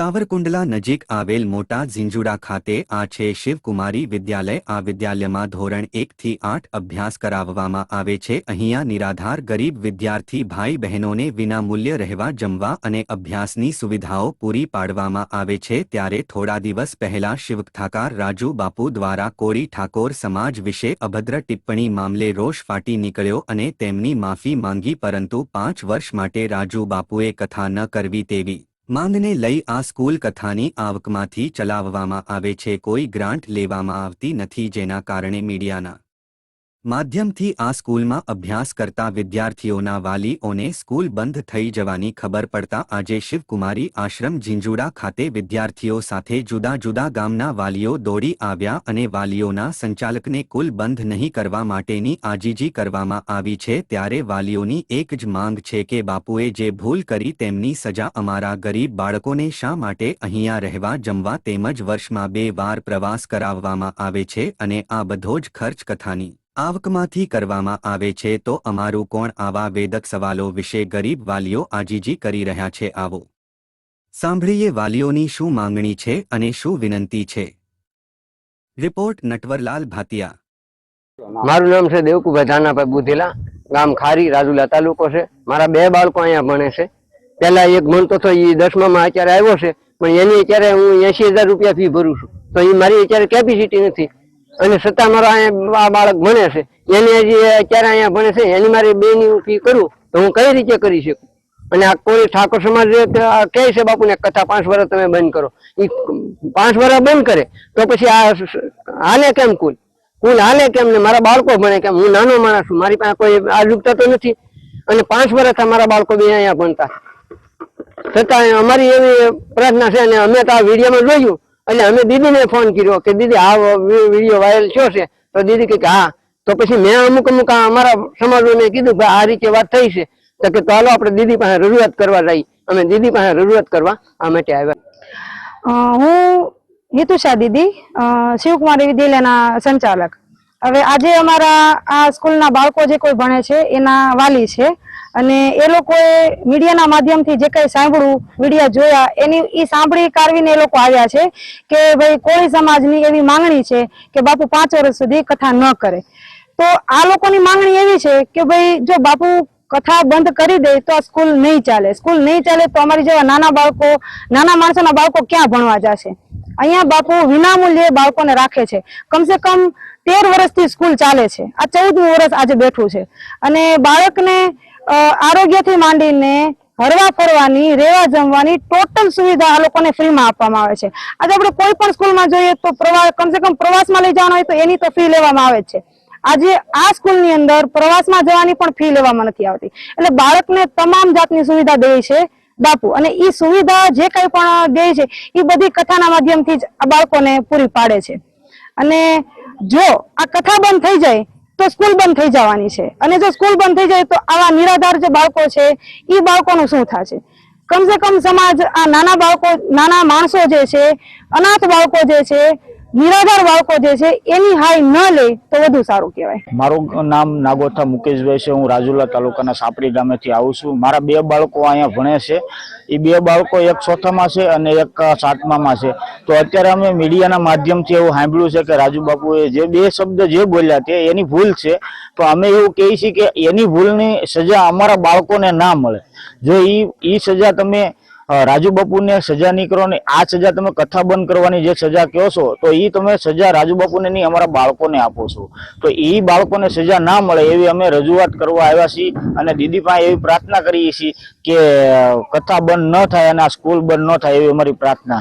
સાવરકુંડલા નજીક આવેલ મોટા ઝીંઝુડા ખાતે આ છે શિવકુમારી વિદ્યાલય. આ વિદ્યાલયમાં ધોરણ એકથી આઠ અભ્યાસ કરાવવામાં આવે છે. અહીંયા નિરાધાર ગરીબ વિદ્યાર્થી ભાઈ બહેનોને વિનામૂલ્ય રહેવા, જમવા અને અભ્યાસની સુવિધાઓ પૂરી પાડવામાં આવે છે. ત્યારે થોડા દિવસ પહેલા શિવકથાકાર રાજુ બાપુ દ્વારા કોરી ઠાકોર સમાજ વિશે અભદ્ર ટિપ્પણી મામલે રોષ ફાટી નીકળ્યો અને તેમની માફી માંગી, પરંતુ પાંચ વર્ષ માટે રાજુ બાપુએ કથા ન કરવી તેવી માંગને લઈ આ સ્કૂલ કથાની આવકમાંથી ચલાવવામાં આવે છે, કોઈ ગ્રાન્ટ લેવામાં આવતી નથી જેના કારણે મીડિયાના માધ્યમથી આ સ્કૂલમાં અભ્યાસ કરતા વિદ્યાર્થીઓના વાલીઓને સ્કૂલ બંધ થઈ જવાની ખબર પડતા આજે શિવકુમારી આશ્રમ ઝીંઝુડા ખાતે વિદ્યાર્થીઓ સાથે જુદા જુદા ગામના વાલીઓ દોડી આવ્યા અને વાલીઓના સંચાલકને કુલ બંધ નહીં કરવા માટેની આજીજી કરવામાં આવી છે ત્યારે વાલીઓની એક જ માંગ છે કે બાપુએ જે ભૂલ કરી તેમની સજા અમારા ગરીબ બાળકોને શા માટે અહીંયા રહેવા, જમવા તેમજ વર્ષમાં બે વાર પ્રવાસ કરાવવામાં આવે છે અને આ બધો જ ખર્ચ કથાની આવકમાંથી કરવામાં આવે છે તો અમારું કોણ આવા વેદક સવાલો વિશે ગરીબ વાલીઓ આજીજી કરી રહ્યા છે? આવો. સાંભળીએ વાલીઓની શું માંગણી છે અને શું વિનંતી છે? રિપોર્ટ નટવરલાલ ભાતિયા મારું નામ છે દેવકુભાઈ ધાનાભાઈ બુધેલા, ગામ ખારી, રાજુલા તાલુકો છે. મારા બે બાળકો અહીંયા ભણે છે. પેલા એક ભણતો હતો એ દસમામાં અત્યારે આવ્યો છે. પણ એની અત્યારે હું એસી હજાર રૂપિયા ફી ભરું છું. તો એ મારી અત્યારે કેપેસિટી નથી. અને છતાં મારો અહીંયા આ બાળક ભણે છે. એની હજી અત્યારે અહીંયા ભણે છે. એની મારી બે ની ફી કરું તો હું કઈ રીતે કરી શકું? અને આ કોઈ ઠાકોર સમાજ આ કહે છે બાપુને કથા પાંચ વર્ષ તમે બંધ કરો. એ પાંચ વર્ષ બંધ કરે, તો પછી આ હાલે કેમ કુલ? કુલ હાલે કેમ ને? મારા બાળકો ભણે કેમ? હું નાનો માણસ છું. મારી પાસે કોઈ આજુકતા તો નથી. અને પાંચ વર્ષ મારા બાળકો બે અહીંયા ભણતા. છતાં અમારી એવી પ્રાર્થના છે અને અમે તો આ વિડીયોમાં જોયું એટલે અમે દીદીને ફોન કર્યો કે, દીદી, આ વીડિયો વાયરલ થયો છે. તો દીદી કે હા. તો પછી મેં અમુક અમુક અમારા સમાજોને કીધું કે આ રીતે વાત થઈ છે. તો કે ચાલો આપણે દીદી પાસે રજૂઆત કરવા જઈએ. અમે દીદી પાસે રજૂઆત કરવા આ માટે આવ્યા. હું હિતુષા દીદી શિવકુમારી વિદ્યાલયના સંચાલક. હવે આજે અમારા આ સ્કૂલના બાળકો જે કોઈ ભણે છે, એના વાલી છે. અને એ લોકોએ મીડિયાના માધ્યમથી જે કંઈ સાંભળ્યું મીડિયા જોયા, એની એ સાંભળી કારવીને એ લોકો આવ્યા છે કે ભાઈ કોળી સમાજની એવી માંગણી છે કે બાપુ પાંચ વર્ષ સુધી કથા ન કરે. તો આ લોકોની માંગણી એવી છે કે ભાઈ જો બાપુ કથા બંધ કરી દે તો આ સ્કૂલ નહીં ચાલે. સ્કૂલ નહીં ચાલે તો અમારી જેવા નાના બાળકો, નાના માણસોના બાળકો ક્યાં ભણવા જશે? અહીંયા બાપુ વિનામૂલ્યે બાળકોને રાખે છે. કમસે કમ તેર વર્ષથી સ્કૂલ ચાલે છે. આ ચૌદમું વર્ષ આજે બેઠું છે. અને બાળકને આરોગ્યથી માંડીને હરવા ફરવાની, રહેવા જમવાની ટોટલ સુવિધા આ લોકોને ફ્રીમાં આપવામાં આવે છે. આજે આપણે કોઈ પણ સ્કૂલમાં જોઈએ તો પ્રવાસ કમસે કમ પ્રવાસમાં લઈ જવાના હોય તો એની તો ફી લેવામાં આવે છે. આજે આ સ્કૂલની અંદર પ્રવાસમાં જવાની પણ ફી લેવામાં નથી આવતી. એટલે બાળકને તમામ જાતની સુવિધા દે છે બાપુ. અને એ સુવિધા જે કંઈ પણ દે છે એ બધી કથાના માધ્યમથી જ આ બાળકોને પૂરી પાડે છે. અને જો આ કથા બંધ થઈ જાય તો સ્કૂલ બંધ થઈ જવાની છે. અને જો સ્કૂલ બંધ થઈ જાય તો આવા નિરાધાર જે બાળકો છે એ બાળકોનું શું થશે? કમસે કમ સમાજ આ નાના બાળકો, નાના માણસો જે છે, અનાથ બાળકો જે છે, નિરાધાર બાળકો જે છે, એની હાઈ ન લે તો વધુ સારું કહેવાય. મારું નામ નાગોથા મુકેશભાઈ છે. હું રાજુલા તાલુકાના સાપરી ગામેથી આવું છું. મારા બે બાળકો અહીંયા ભણે છે. એ બે બાળકો એક ચોથામાં છે અને એક સાતમામાં છે. તો અત્યારે અમે મીડિયાના માધ્યમથી એવું સાંભળ્યું છે કે રાજુ બાપુએ જે બે શબ્દ જે બોલ્યા તે એની ભૂલ છે. તો અમે એવું કહીએ છીએ કે એની ભૂલની સજા અમારા બાળકોને ના મળે. જો એ સજા તમે રાજુ બાપુને સજા નહીં કરો ને આ સજા તમે કથા બંધ કરવાની જે સજા કહો છો, તો એ તમે સજા રાજુ બાપુને નહીં, અમારા બાળકોને આપો છો. તો એ બાળકોને સજા ના મળે એવી અમે રજૂઆત કરવા આવ્યા છીએ અને દીદી પાસે એવી પ્રાર્થના કરીએ છીએ કે કથા બંધ ન થાય અને આ સ્કૂલ બંધ ન થાય એવી અમારી પ્રાર્થના